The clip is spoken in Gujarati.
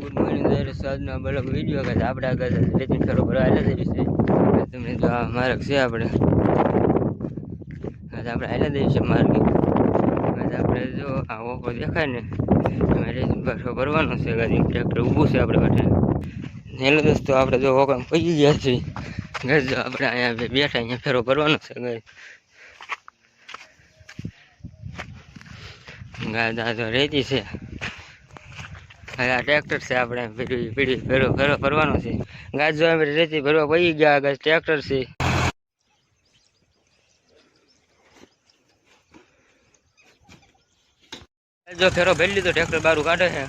ગુડ મોર્નિંગ દર સાંજનો બલક વીડિયો કે આપણે આગળ ભરવા આવેલા જઈએ છીએ અને તમને જો આ માર્ગ છે આપણે આજે આપણે આવેલા જઈએ છીએ માર્ગ. આજે આપણે જો આ ઓપો દેખાય ને, એમાં રેતીન ફેરો ભરવાનો છે ગાડી ટ્રેક્ટર ઊભું છે આપણે માટે. હેલો દોસ્તો આપણે જો ઓકમ પહોંચી ગયા છીએ. ગઈ જો આપણે અહીંયા બેઠા અહીંયા ફેરો ભરવાનો છે ગઈ ગાય તો રેતી છે. હવે આ ટ્રેક્ટર છે આપણે. પીડી પીડી ફેરો ફેરો ફરવાનો છે. ગાજ જોવા અમે રેતી ભરવા પડી ગયા ગાજ ટ્રેક્ટર છે. જો ફેરો ભેલ લીધો, ટ્રેક્ટર બારું કાઢે છે.